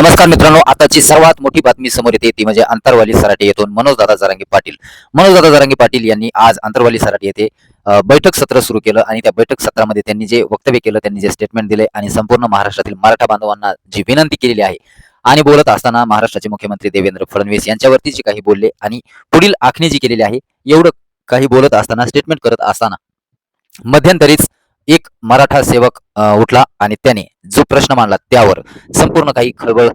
नमस्कार मित्रांनो आताची सर्वात मोठी बातमी समोर येते ती म्हणजे अंतरवाली सराटे येथून मनोजदादा जरांगे पाटील. मनोजदादा जरांगे पाटील यांनी आज अंतरवाली सराटे येथे बैठक सत्र सुरू केलं आणि त्या बैठक सत्रामध्ये त्यांनी जे वक्तव्य केलं त्यांनी जे स्टेटमेंट दिले आणि संपूर्ण महाराष्ट्रातील मराठा बांधवांना जी विनंती केलेली आहे आणि बोलत असताना महाराष्ट्राचे मुख्यमंत्री देवेंद्र फडणवीस यांच्यावरती जे काही बोलले आणि पुढील आखणी जी केलेली आहे एवढं काही बोलत असताना स्टेटमेंट करत असताना मध्यंतरीच एक मराठा सेवक उठला आणि त्याने जो प्रश्न मांडला त्यावर संपूर्ण काही खळबळ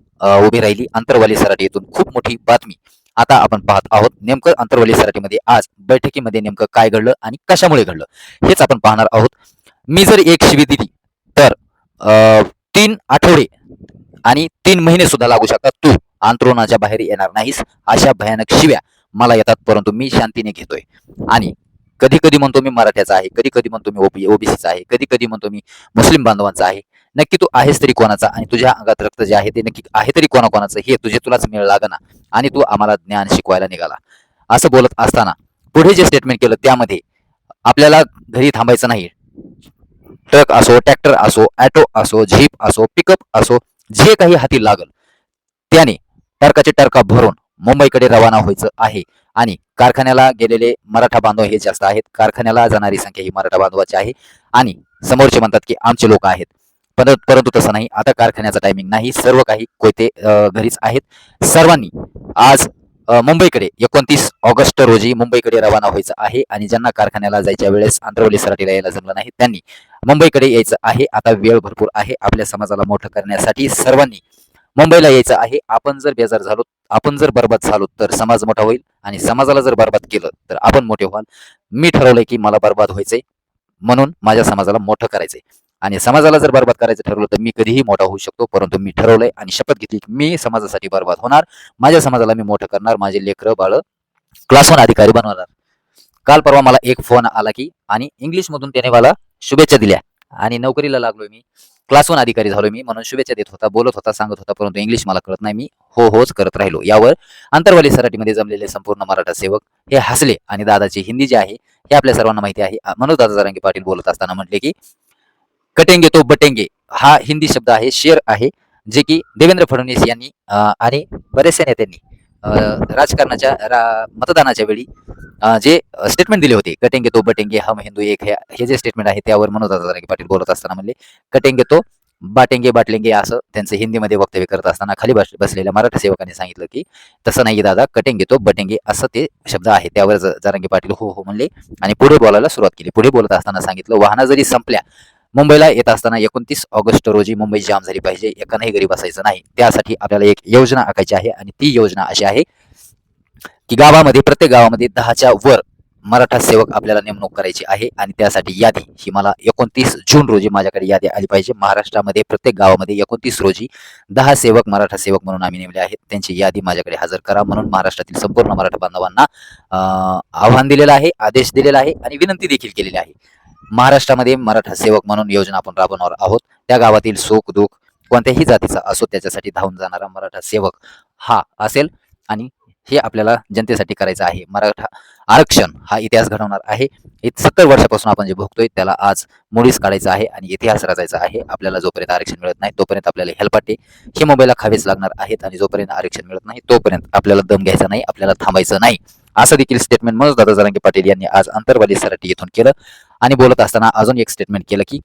उभी राहिली. अंतरवाली येथून खूप मोठी बातमी आता आपण पाहत आहोत. नेमकं अंतरवाली सराटीमध्ये आज बैठकीमध्ये नेमकं काय घडलं आणि कशामुळे घडलं हेच आपण पाहणार आहोत. मी जर एक शिवी दिली तर तीन आठवडे आणि तीन महिने सुद्धा लागू शकतात. तू अंतरुणाच्या बाहेर येणार नाहीस. अशा भयानक शिव्या मला येतात परंतु मी शांतीने घेतोय. आणि कधी कधी म्हणतो मी मराठ्याचा आहे कधी कधी म्हणतो मी ओबी ओबीसीचा आहे कधी कधी म्हणतो मी मुस्लिम बांधवांचा आहे. नक्की तू आहेस तरी कोणाचा आणि तुझ्या अंगात रक्त जे आहे ते नक्की आहे तरी कोणाकोणाचं हे तुझे तुलाच मिळ लागना आणि तू आम्हाला ज्ञान शिकवायला निघाला. असं बोलत असताना पुढे जे स्टेटमेंट केलं त्यामध्ये आपल्याला घरी थांबायचं नाही. ट्रक असो ट्रॅक्टर असो ॲटो असो झीप असो पिकअप असो जे काही हाती लागल त्याने टरकाचे टरका भरून मुंबईकडे रवाना व्हायचं आहे. आणि कारखान्याला गेलेले मराठा बांधव हे जास्त आहेत. कारखान्याला जाणारी संख्या ही मराठा बांधवाची आहे. आणि समोरचे म्हणतात की आमचे लोक आहेत. परंतु परंतु तसं नाही. आता कारखान्याचा टायमिंग नाही. सर्व काही कोयते घरीच आहेत. सर्वांनी आज मुंबईकडे एकोणतीस ऑगस्ट रोजी मुंबईकडे रवाना व्हायचं आहे. आणि ज्यांना कारखान्याला जायच्या वेळेस आंध्रवली सराटीला यायला जमलं नाही त्यांनी मुंबईकडे यायचं आहे. आता वेळ भरपूर आहे. आपल्या समाजाला मोठं करण्यासाठी सर्वांनी मुंबईला यायचं आहे. आपण जर बेजार झालो आपण जर बरबाद झालो तर समाज मोठा होईल. आणि समाजाला जर बरबाद केलं तर आपण मोठे व्हाल. मी ठरवलंय की मला बरबाद व्हायचंय म्हणून माझ्या समाजाला मोठं करायचंय. आणि समाजाला जर बरबाद करायचं ठरवलं तर मी कधीही मोठा होऊ शकतो परंतु मी ठरवलंय आणि शपथ घेतली की मी समाजासाठी बरबाद होणार. माझ्या समाजाला मी मोठं करणार माझे लेकरं बाळ क्लास वन अधिकारी बनवणार. काल परवा मला एक फोन आला की आणि इंग्लिशमधून त्याने मला शुभेच्छा दिल्या. आणि नोकरीला लागलोय मी. क्लास वन अधिकारी झालो मी म्हणून शुभेच्छा देत होता बोलत होता सांगत होता परंतु इंग्लिश मला कळत नाही. मी हो होच करत राहिलो. यावर आंतरवाली सराटीमध्ये जमलेले संपूर्ण मराठा सेवक हे हसले आणि दादाची हिंदी जी आहे हे आपल्या सर्वांना माहिती आहे. म्हणून दादा जरांगे पाटील बोलत असताना म्हटले की कटेंगे तो बटेंगे. हा हिंदी शब्द आहे शेर आहे जे की देवेंद्र फडणवीस यांनी आणि बरेचसे नेत्यांनी राजकारणाच्या रा- मतदानाच्या वेळी जे स्टेटमेंट दिले होते कटेंगे तो बटेंगे हम हिंदू एक हे हे जे स्टेटमेंट आहे त्यावर मनोज दादा पाटील बोलत असताना म्हणले कटेंगे तो बाटेंगे बाटलेंगे असं त्यांचं हिंदीमध्ये वक्तव्य करत असताना खाली बसलेल्या मराठा सेवकांनी सांगितलं की तसं नाही दादा कटेंगे तो बटेंगे असं ते शब्द आहे. त्यावर ज- पाटील हो हो म्हणले आणि पुढे बोलायला सुरुवात केली. पुढे बोलत असताना सांगितलं वाहनं जरी संपल्या मुंबईला येत असताना एकोणतीस ऑगस्ट रोजी मुंबई जाम झाली पाहिजे एकानंही घरी असायचं नाही. त्यासाठी आपल्याला एक योजना आखायची आहे आणि ती योजना अशी आहे की गावामध्ये प्रत्येक गावामध्ये दहाच्या वर मराठा सेवक आपल्याला नेमणूक करायची आहे आणि त्यासाठी यादी ही मला एकोणतीस जून रोजी माझ्याकडे यादी आली पाहिजे. महाराष्ट्रामध्ये प्रत्येक गावामध्ये एकोणतीस रोजी दहा सेवक मराठा सेवक म्हणून आम्ही नेमले आहेत. त्यांची यादी माझ्याकडे हजर करा. म्हणून महाराष्ट्रातील संपूर्ण मराठा बांधवांना आव्हान दिलेलं आहे आदेश दिलेला आहे आणि विनंती देखील केलेली आहे. महाराष्ट्रामध्ये मराठा सेवक म्हणून योजना आपण राबवणार आहोत. त्या गावातील सुख दुःख कोणत्याही जातीचा असो त्याच्यासाठी धावून जाणारा मराठा सेवक हा असेल. आणि हे आपल्याला जनतेसाठी करायचं आहे. मराठा आरक्षण हा इतिहास घडवणार आहे. सत्तर वर्षापासून आपण जे भोगतोय त्याला आज मुळीच काढायचं आहे आणि इतिहास रचायचा आहे. आपल्याला जोपर्यंत आरक्षण मिळत नाही तोपर्यंत आपल्याला हेलपाटे हे मोबाईलला खावेच लागणार आहेत. आणि जोपर्यंत आरक्षण मिळत नाही तोपर्यंत आपल्याला दम घ्यायचा नाही आपल्याला थांबायचं नाही. असं देखील स्टेटमेंट मनोज दादा जरांगे पाटील यांनी आज अंतरवाली सराटी येथून केलं. आणि बोलत असताना अजून एक स्टेटमेंट केलं की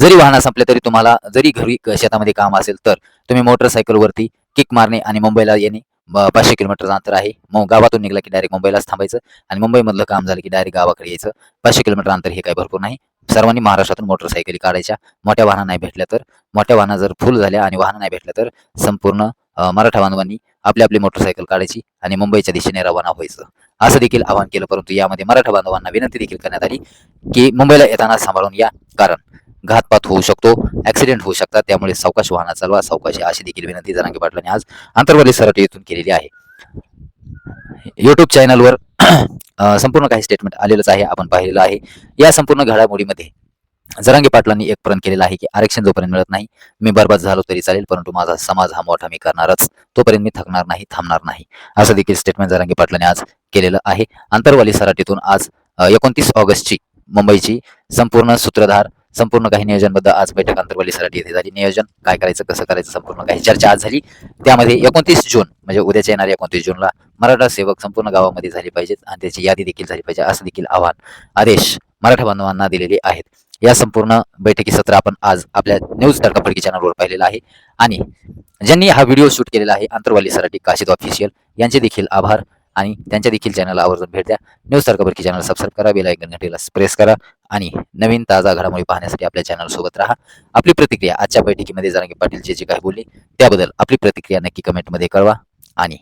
जरी वाहनं संपले तरी तुम्हाला जरी घरी शेतामध्ये काम असेल तर तुम्ही मोटरसायकलवरती किक मारणे आणि मुंबईला येणे पाचशे किलोमीटरचं अंतर आहे. मग गावातून निघला की डायरेक्ट मुंबईलाच थांबायचं आणि मुंबईमधलं काम झालं की डायरेक्ट गावाकडे यायचं. पाचशे किलोमीटर अंतर हे काही भरपूर नाही. सर्वांनी महाराष्ट्रातून मोटरसायकली काढायच्या. मोठ्या वाहना नाही भेटल्या तर मोठ्या वाहना जर फुल झाल्या आणि वाहनं नाही भेटल्या तर संपूर्ण मराठा बांधवांनी आपली आपली मोटरसायकल काढायची आणि मुंबईच्या दिशेने रवाना व्हायचं. असं देखील आवाहन केलं परंतु यामध्ये मराठा बांधवांना विनंती देखील करण्यात आली की मुंबईला येताना सांभाळून या कारण घातपात होऊ शकतो ऍक्सिडेंट होऊ शकतात त्यामुळे सावकाश वाहना चालवा सावकाश अशी देखील विनंती जरांगे पाटलांनी आज आंतरवाली सरट येथून केलेली आहे. युट्यूब चॅनलवर संपूर्ण काही स्टेटमेंट आलेलंच आहे आपण पाहिलेलं आहे. या संपूर्ण घडामोडीमध्ये जरांगे पाटलांनी एक प्रण केलेला आहे की आरक्षण जोपर्यंत मिळत नाही मी बरबाद झालो तरी चालेल परंतु माझा समाज हा मोठा मी करणारच. तोपर्यंत मी थकणार नाही थांबणार नाही. असं देखील स्टेटमेंट जरांगे पाटलांनी आज केलेलं आहे. आंतरवाली सराटीतून आज एकोणतीस ऑगस्टची मुंबईची संपूर्ण सूत्रधार संपूर्ण काही नियोजनबद्ध आज बैठक आंतरवाली सराटी येथे झाली. नियोजन काय करायचं कसं करायचं संपूर्ण काही चर्चा आज झाली. त्यामध्ये एकोणतीस जून म्हणजे उद्याच्या येणाऱ्या एकोणतीस जूनला मराठा सेवक संपूर्ण गावामध्ये झाली पाहिजेत आणि त्याची यादी देखील झाली पाहिजे असं देखील आव्हान आदेश मराठा बांधवांना दिलेले आहेत. या संपूर्ण बैठकी सत्र आपण आज आपल्या न्यूज तडकाफडकी चॅनलवर पाहिलेला आहे. आणि ज्यांनी हा व्हिडिओ शूट केलेला आहे आंतरवाली सराटी काशीद ऑफिशियल यांचे देखील आभार. आणि त्यांच्या देखील चॅनलला आवर्जून भेट द्या. न्यूज तडकाफडकी चॅनल सबस्क्राईब करा बेल आयकन घंटेला प्रेस करा. आणि नवीन ताजा घडामोडी पाहण्यासाठी आपल्या चॅनल सोबत राहा. आपली प्रतिक्रिया आजच्या बैठकीमध्ये जरांगे पाटील जे जे काही बोलले त्याबद्दल आपली प्रतिक्रिया नक्की कमेंटमध्ये कळवा. आणि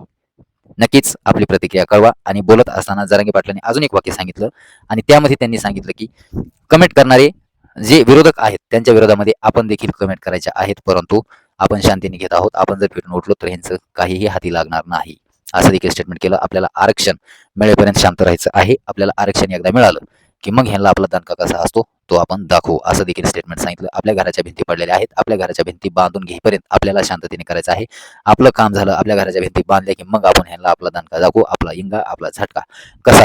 नक्कीच आपली प्रतिक्रिया कळवा. आणि बोलत असताना जरांगे पाटलांनी अजून एक वाक्य सांगितलं. आणि त्यामध्ये त्यांनी सांगितलं की कमेंट करणारे जे विरोधक आहेत त्यांच्या विरोधामध्ये आपण देखील कमेंट करायच्या आहेत परंतु आपण शांतीने घेत आहोत. आपण जर फिरून उठलो तर ह्यांचं काहीही हाती लागणार नाही. असं देखील स्टेटमेंट केलं. आपल्याला आरक्षण मिळेपर्यंत शांत राहायचं आहे. आपल्याला आरक्षण एकदा मिळालं की मग ह्यांना आपला दणका कसा असतो तो आपण दाखवू. असं देखील स्टेटमेंट सांगितलं. आपल्या घराच्या भिंती पडलेल्या आहेत. आपल्या घराच्या भिंती बांधून घेईपर्यंत आपल्याला शांततेने करायचं आहे. आपलं काम झालं. आपल्या घराच्या भिंती बांधल्या की मग आपण ह्यांना आपला दणका दाखवू. आपला इंगा आपला झटका कसा